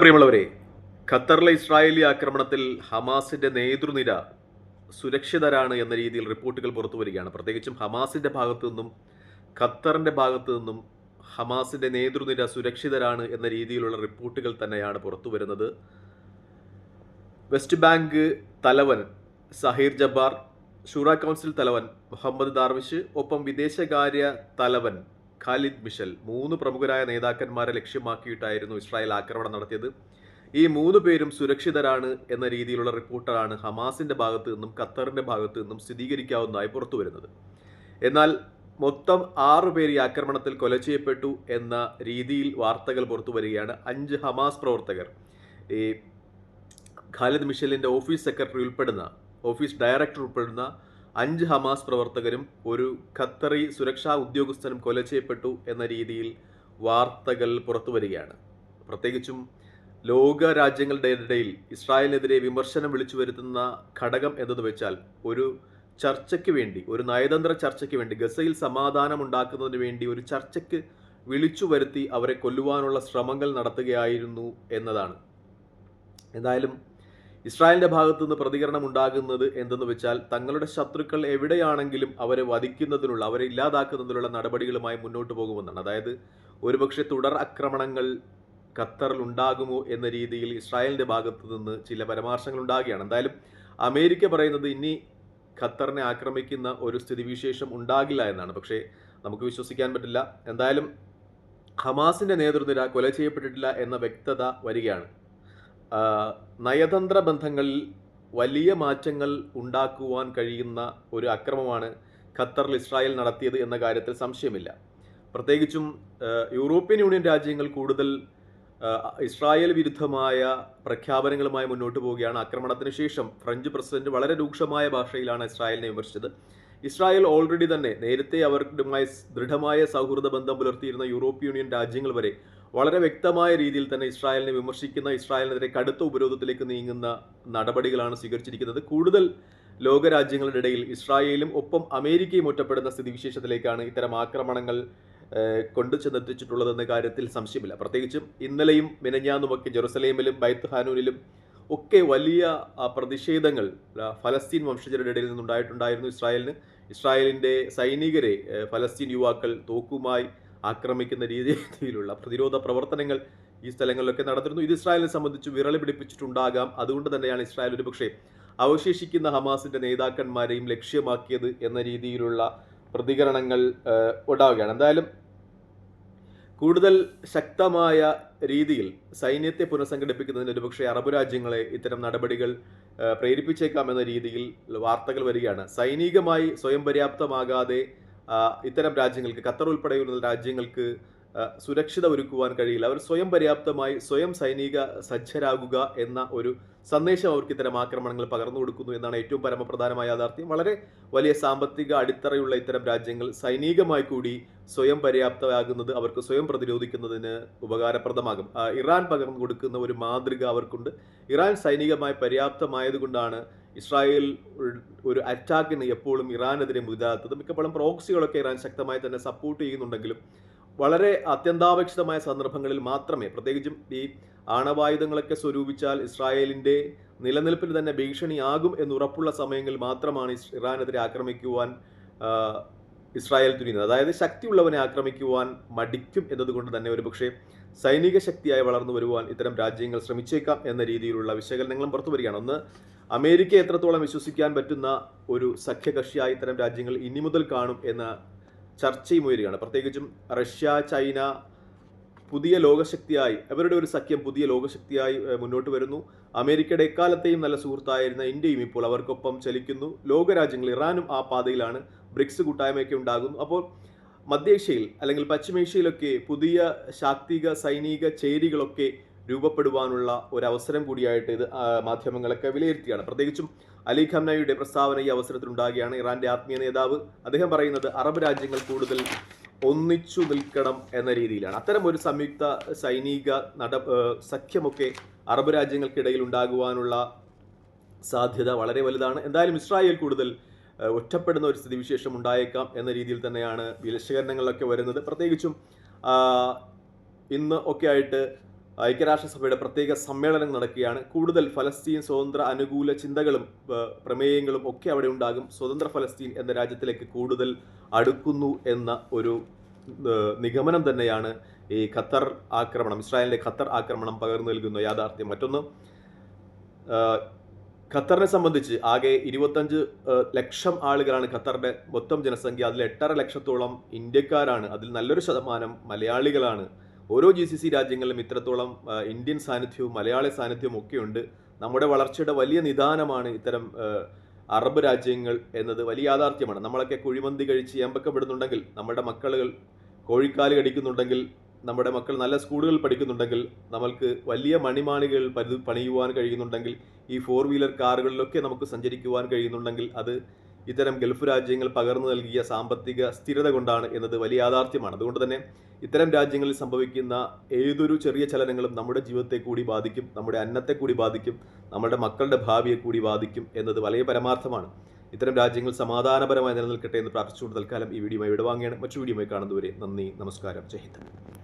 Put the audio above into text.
പ്രിയമുള്ളവരെ ഖത്തറിലെ ഇസ്രായേലി ആക്രമണത്തിൽ ഹമാസിന്റെ നേതൃനിര സുരക്ഷിതരാണ് എന്ന രീതിയിൽ റിപ്പോർട്ടുകൾ പുറത്തു വരികയാണ്. പ്രത്യേകിച്ചും ഹമാസിന്റെ ഭാഗത്തു നിന്നും ഖത്തറിന്റെ ഭാഗത്തു നിന്നും ഹമാസിന്റെ നേതൃനിര സുരക്ഷിതരാണ് എന്ന രീതിയിലുള്ള റിപ്പോർട്ടുകൾ തന്നെയാണ് പുറത്തു വരുന്നത്. വെസ്റ്റ് ബാങ്ക് തലവൻ സഹീർ ജബ്ബാർ ഷൂറ കൗൺസിൽ തലവൻ മുഹമ്മദ് ദാർവിഷ് ഒപ്പം വിദേശകാര്യ തലവൻ ഖാലിദ് മിഷൽ മൂന്ന് പ്രമുഖരായ നേതാക്കന്മാരെ ലക്ഷ്യമാക്കിയിട്ടായിരുന്നു ഇസ്രായേൽ ആക്രമണം നടത്തിയത്. ഈ മൂന്ന് പേരും സുരക്ഷിതരാണ് എന്ന രീതിയിലുള്ള റിപ്പോർട്ടാണ് ഹമാസിന്റെ ഭാഗത്തു നിന്നും ഖത്തറിന്റെ ഭാഗത്തു നിന്നും സ്ഥിരീകരിക്കാവുന്നതായി പുറത്തു വരുന്നത്. എന്നാൽ മൊത്തം ആറു പേര് ഈ ആക്രമണത്തിൽ കൊല ചെയ്യപ്പെട്ടു എന്ന രീതിയിൽ വാർത്തകൾ പുറത്തു വരികയാണ്. അഞ്ച് ഹമാസ് പ്രവർത്തകർ. ഈ ഖാലിദ് മിഷലിന്റെ ഓഫീസ് സെക്രട്ടറി ഉൾപ്പെടുന്ന ഓഫീസ് ഡയറക്ടർ ഉൾപ്പെടുന്ന അഞ്ച് ഹമാസ് പ്രവർത്തകരും ഒരു ഖത്തറി സുരക്ഷാ ഉദ്യോഗസ്ഥനും കൊല ചെയ്യപ്പെട്ടു എന്ന രീതിയിൽ വാർത്തകൾ പുറത്തു വരികയാണ്. പ്രത്യേകിച്ചും ലോക രാജ്യങ്ങളുടെ ഇടയിൽ ഇസ്രായേലിനെതിരെ വിമർശനം വിളിച്ചു വരുത്തുന്ന ഘടകം എന്തെന്ന് വെച്ചാൽ ഒരു ചർച്ചയ്ക്ക് വേണ്ടി ഒരു നയതന്ത്ര ചർച്ചയ്ക്ക് വേണ്ടി ഗസയിൽ സമാധാനം ഉണ്ടാക്കുന്നതിന് വേണ്ടി ഒരു ചർച്ചയ്ക്ക് വിളിച്ചു വരുത്തി അവരെ കൊല്ലുവാനുള്ള ശ്രമങ്ങൾ നടത്തുകയായിരുന്നു എന്നതാണ്. എന്തായാലും ഇസ്രായേലിന്റെ ഭാഗത്തു നിന്ന് പ്രതികരണം ഉണ്ടാകുന്നത് എന്തെന്ന് വെച്ചാൽ തങ്ങളുടെ ശത്രുക്കൾ എവിടെയാണെങ്കിലും അവരെ വധിക്കുന്നതിനുള്ള അവരെ ഇല്ലാതാക്കുന്നതിനുള്ള നടപടികളുമായി മുന്നോട്ട് പോകുമെന്നാണ്. അതായത് ഒരുപക്ഷെ തുടർ ആക്രമണങ്ങൾ ഖത്തറിൽ ഉണ്ടാകുമോ എന്ന രീതിയിൽ ഇസ്രായേലിന്റെ ഭാഗത്തു നിന്ന് ചില പരാമർശങ്ങൾ ഉണ്ടാകുകയാണ്. എന്തായാലും അമേരിക്ക പറയുന്നത് ഇനി ഖത്തറിനെ ആക്രമിക്കുന്ന ഒരു സ്ഥിതിവിശേഷം ഉണ്ടാകില്ല എന്നാണ്. പക്ഷേ നമുക്ക് വിശ്വസിക്കാൻ പറ്റില്ല. എന്തായാലും ഹമാസിന്റെ നേതൃനിര കൊല ചെയ്യപ്പെട്ടിട്ടില്ല എന്ന വ്യക്തത വരികയാണ്. നയതന്ത്ര ബന്ധങ്ങളിൽ വലിയ മാറ്റങ്ങൾ ഉണ്ടാക്കുവാൻ കഴിയുന്ന ഒരു അക്രമമാണ് ഖത്തറിൽ ഇസ്രായേൽ നടത്തിയത് എന്ന കാര്യത്തിൽ സംശയമില്ല. പ്രത്യേകിച്ചും യൂറോപ്യൻ യൂണിയൻ രാജ്യങ്ങൾ കൂടുതൽ ഇസ്രായേൽ വിരുദ്ധമായ പ്രഖ്യാപനങ്ങളുമായി മുന്നോട്ട് പോവുകയാണ്. ആക്രമണത്തിന് ശേഷം ഫ്രഞ്ച് പ്രസിഡന്റ് വളരെ രൂക്ഷമായ ഭാഷയിലാണ് ഇസ്രായേലിനെ വിമർശിച്ചത്. ഇസ്രായേൽ ഓൾറെഡി തന്നെ നേരത്തെ അവരുമായി ദൃഢമായ സൗഹൃദ ബന്ധം പുലർത്തിയിരുന്ന യൂറോപ്യൻ യൂണിയൻ രാജ്യങ്ങൾ വരെ വളരെ വ്യക്തമായ രീതിയിൽ തന്നെ ഇസ്രായേലിനെ വിമർശിക്കുന്ന ഇസ്രായേലിനെതിരെ കടുത്ത ഉപരോധത്തിലേക്ക് നീങ്ങുന്ന നടപടികളാണ് സ്വീകരിച്ചിരിക്കുന്നത്. കൂടുതൽ ലോകരാജ്യങ്ങളുടെ ഇടയിൽ ഇസ്രായേലും ഒപ്പം അമേരിക്കയും ഒറ്റപ്പെടുന്ന സ്ഥിതിവിശേഷത്തിലേക്കാണ് ഇത്തരം ആക്രമണങ്ങൾ കൊണ്ടു ചെന്നെത്തിച്ചിട്ടുള്ളതെന്ന കാര്യത്തിൽ സംശയമില്ല. പ്രത്യേകിച്ചും ഇന്നലെയും മിനഞ്ഞാന്നുമൊക്കെ ജെറുസലേമിലും ബൈത്ത് ഹാനൂനിലും ഒക്കെ വലിയ പ്രതിഷേധങ്ങൾ ഫലസ്തീൻ വംശജരുടെ ഇടയിൽ നിന്നുണ്ടായിട്ടുണ്ടായിരുന്നു ഇസ്രായേലിന്. ഇസ്രായേലിന്റെ സൈനികരെ ഫലസ്തീൻ യുവാക്കൾ തോക്കുമായി ആക്രമിക്കുന്ന രീതിയിലുള്ള പ്രതിരോധ പ്രവർത്തനങ്ങൾ ഈ സ്ഥലങ്ങളിലൊക്കെ നടന്നിരുന്നു. ഇത് ഇസ്രായേലിനെ സംബന്ധിച്ച് വിരളി പിടിപ്പിച്ചിട്ടുണ്ടാകാം. അതുകൊണ്ട് തന്നെയാണ് ഇസ്രായേൽ ഒരുപക്ഷെ അവശേഷിക്കുന്ന ഹമാസിന്റെ നേതാക്കന്മാരെയും ലക്ഷ്യമാക്കിയത് എന്ന രീതിയിലുള്ള പ്രതികരണങ്ങൾ ഉണ്ടാവുകയാണ്. എന്തായാലും കൂടുതൽ ശക്തമായ രീതിയിൽ സൈന്യത്തെ പുനഃസംഘടിപ്പിക്കുന്നതിന് ഒരുപക്ഷെ അറബ് രാജ്യങ്ങളെ ഇത്തരം നടപടികൾ പ്രേരിപ്പിച്ചേക്കാം എന്ന രീതിയിൽ വാർത്തകൾ വരികയാണ്. സൈനികമായി സ്വയം പര്യാപ്തമാകാതെ ഇത്തരം രാജ്യങ്ങൾക്ക് ഖത്തർ ഉൾപ്പെടെയുള്ള രാജ്യങ്ങൾക്ക് സുരക്ഷിത ഒരുക്കുവാൻ കഴിയില്ല. അവർ സ്വയം പര്യാപ്തമായി സ്വയം സൈനിക സജ്ജരാകുക എന്ന ഒരു സന്ദേശം അവർക്ക് ഇത്തരം ആക്രമണങ്ങൾ പകർന്നു കൊടുക്കുന്നു എന്നാണ് ഏറ്റവും പരമപ്രധാനമായ യാഥാർത്ഥ്യം. വളരെ വലിയ സാമ്പത്തിക അടിത്തറയുള്ള ഇത്തരം രാജ്യങ്ങൾ സൈനികമായി കൂടി സ്വയം പര്യാപ്തമാകുന്നത് അവർക്ക് സ്വയം പ്രതിരോധിക്കുന്നതിന് ഉപകാരപ്രദമാകും. ഇറാൻ പകർന്നു കൊടുക്കുന്ന ഒരു മാതൃക അവർക്കുണ്ട്. ഇറാൻ സൈനികമായി പര്യാപ്തമായതുകൊണ്ടാണ് ഇസ്രായേൽ ഒരു- അറ്റാക്കിന് എപ്പോഴും ഇറാനെതിരെ മുതിരാത്തത് മിക്കപ്പോഴും പ്രോക്സികളൊക്കെ ഇറാൻ ശക്തമായി തന്നെ സപ്പോർട്ട് ചെയ്യുന്നുണ്ടെങ്കിലും വളരെ അത്യന്താപേക്ഷിതമായ സന്ദർഭങ്ങളിൽ മാത്രമേ പ്രത്യേകിച്ചും ഈ ആണവായുധങ്ങളൊക്കെ സ്വരൂപിച്ചാൽ ഇസ്രായേലിന്റെ നിലനിൽപ്പിന് തന്നെ ഭീഷണിയാകും എന്നുറപ്പുള്ള സമയങ്ങളിൽ മാത്രമാണ് ഇറാനെതിരെ ആക്രമിക്കുവാൻ ഇസ്രായേൽ തുനിയുന്നത്. അതായത് ശക്തിയുള്ളവനെ ആക്രമിക്കുവാൻ മടിക്കും എന്നതുകൊണ്ട് തന്നെ ഒരുപക്ഷെ സൈനിക ശക്തിയായി വളർന്നു വരുവാൻ ഇത്തരം രാജ്യങ്ങൾ ശ്രമിച്ചേക്കാം എന്ന രീതിയിലുള്ള വിശകലനങ്ങളും പുറത്തു വരികയാണ്. ഒന്ന് അമേരിക്ക എത്രത്തോളം വിശ്വസിക്കാൻ പറ്റുന്ന ഒരു സഖ്യകക്ഷിയായി ഇത്തരം രാജ്യങ്ങൾ ഇനി മുതൽ കാണും എന്ന ചർച്ചയും ഉയരുകയാണ്. പ്രത്യേകിച്ചും റഷ്യ ചൈന പുതിയ ലോകശക്തിയായി അവരുടെ ഒരു സഖ്യം പുതിയ ലോകശക്തിയായി മുന്നോട്ട് വരുന്നു. അമേരിക്കയുടെ എക്കാലത്തെയും നല്ല സുഹൃത്തായിരുന്ന ഇന്ത്യയും ഇപ്പോൾ അവർക്കൊപ്പം ചലിക്കുന്നു. ലോകരാജ്യങ്ങൾ ഇറാനും ആ പാതയിലാണ്. ബ്രിക്സ് കൂട്ടായ്മയൊക്കെ ഉണ്ടാകുന്നു. അപ്പോൾ മധ്യേഷ്യയിൽ അല്ലെങ്കിൽ പശ്ചിമേഷ്യയിലൊക്കെ പുതിയ ശാക്തിക സൈനിക ചേരികളൊക്കെ രൂപപ്പെടുവാനുള്ള ഒരു അവസരം കൂടിയായിട്ട് ഇത് മാധ്യമങ്ങളൊക്കെ വിലയിരുത്തിയാണ്. പ്രത്യേകിച്ചും അലി ഖംനയുടെ പ്രസ്താവന ഈ അവസരത്തിൽ ഉണ്ടാകുകയാണ് ഇറാന്റെ ആത്മീയ നേതാവ് അദ്ദേഹം പറയുന്നത് അറബ് രാജ്യങ്ങൾ കൂടുതൽ ഒന്നിച്ചു നിൽക്കണം എന്ന രീതിയിലാണ്. അത്തരം ഒരു സംയുക്ത സൈനിക നട സഖ്യമൊക്കെ അറബ് രാജ്യങ്ങൾക്കിടയിൽ ഉണ്ടാകുവാനുള്ള സാധ്യത വളരെ വലുതാണ്. എന്തായാലും ഇസ്രായേൽ കൂടുതൽ ഒറ്റപ്പെടുന്ന ഒരു സ്ഥിതിവിശേഷം ഉണ്ടായേക്കാം എന്ന രീതിയിൽ തന്നെയാണ് വിലശീകരണങ്ങളിലൊക്കെ വരുന്നത്. പ്രത്യേകിച്ചും ഇന്ന് ഒക്കെ ആയിട്ട് ഐക്യരാഷ്ട്രസഭയുടെ പ്രത്യേക സമ്മേളനം നടക്കുകയാണ്. കൂടുതൽ ഫലസ്തീൻ സ്വതന്ത്ര അനുകൂല ചിന്തകളും പ്രമേയങ്ങളും ഒക്കെ അവിടെ ഉണ്ടാകും. സ്വതന്ത്ര ഫലസ്തീൻ എന്ന രാജ്യത്തിലേക്ക് കൂടുതൽ അടുക്കുന്നു എന്ന ഒരു നിഗമനം തന്നെയാണ് ഈ ഖത്തർ ആക്രമണം ഇസ്രായേലിന്റെ ഖത്തർ ആക്രമണം പകർന്നു നൽകുന്ന യാഥാർത്ഥ്യം. മറ്റൊന്ന് ഖത്തറിനെ സംബന്ധിച്ച് ആകെ ഇരുപത്തഞ്ച് ലക്ഷം ആളുകളാണ് ഖത്തറിന്റെ മൊത്തം ജനസംഖ്യ. അതിൽ എട്ടര ലക്ഷത്തോളം ഇന്ത്യക്കാരാണ്. അതിൽ നല്ലൊരു ശതമാനം മലയാളികളാണ്. ഓരോ ജി സി സി രാജ്യങ്ങളിലും ഇത്രത്തോളം ഇന്ത്യൻ സാന്നിധ്യവും മലയാളി സാന്നിധ്യവും ഒക്കെയുണ്ട്. നമ്മുടെ വളർച്ചയുടെ വലിയ നിദാനമാണ് ഇത്തരം അറബ് രാജ്യങ്ങൾ എന്നത്. വലിയ യാഥാർത്ഥ്യമാണ്. നമ്മളൊക്കെ കുഴിമന്തി കഴിച്ച് ഏമ്പക്കപ്പെടുന്നുണ്ടെങ്കിൽ നമ്മുടെ മക്കളുകൾ കോഴിക്കാൽ കടിക്കുന്നുണ്ടെങ്കിൽ നമ്മുടെ മക്കൾ നല്ല സ്കൂളുകളിൽ പഠിക്കുന്നുണ്ടെങ്കിൽ നമ്മൾക്ക് വലിയ മണിമാണികൾ പരി പണിയുവാൻ കഴിയുന്നുണ്ടെങ്കിൽ ഈ ഫോർ വീലർ കാറുകളിലൊക്കെ നമുക്ക് സഞ്ചരിക്കുവാൻ കഴിയുന്നുണ്ടെങ്കിൽ അത് ഇത്തരം ഗൾഫ് രാജ്യങ്ങൾ പകർന്നു നൽകിയ സാമ്പത്തിക സ്ഥിരത കൊണ്ടാണ് എന്നത് വലിയ യാഥാർത്ഥ്യമാണ്. അതുകൊണ്ട് തന്നെ ഇത്തരം രാജ്യങ്ങളിൽ സംഭവിക്കുന്ന ഏതൊരു ചെറിയ ചലനങ്ങളും നമ്മുടെ ജീവിതത്തെ കൂടി ബാധിക്കും നമ്മുടെ അന്നത്തെ കൂടി ബാധിക്കും നമ്മുടെ മക്കളുടെ ഭാവിയെ കൂടി ബാധിക്കും എന്നത് വലിയ പരമാർത്ഥമാണ്. ഇത്തരം രാജ്യങ്ങൾ സമാധാനപരമായി നിലനിൽക്കട്ടെ എന്ന് പ്രാർത്ഥിച്ചുകൊണ്ട് തൽക്കാലം ഈ വീഡിയോയുമായി വിടവാങ്ങിയാണ് മറ്റു വീഡിയോയുമായി കാണുന്നതുവരെ നന്ദി നമസ്കാരം. ജയ് ഹിന്ദ്.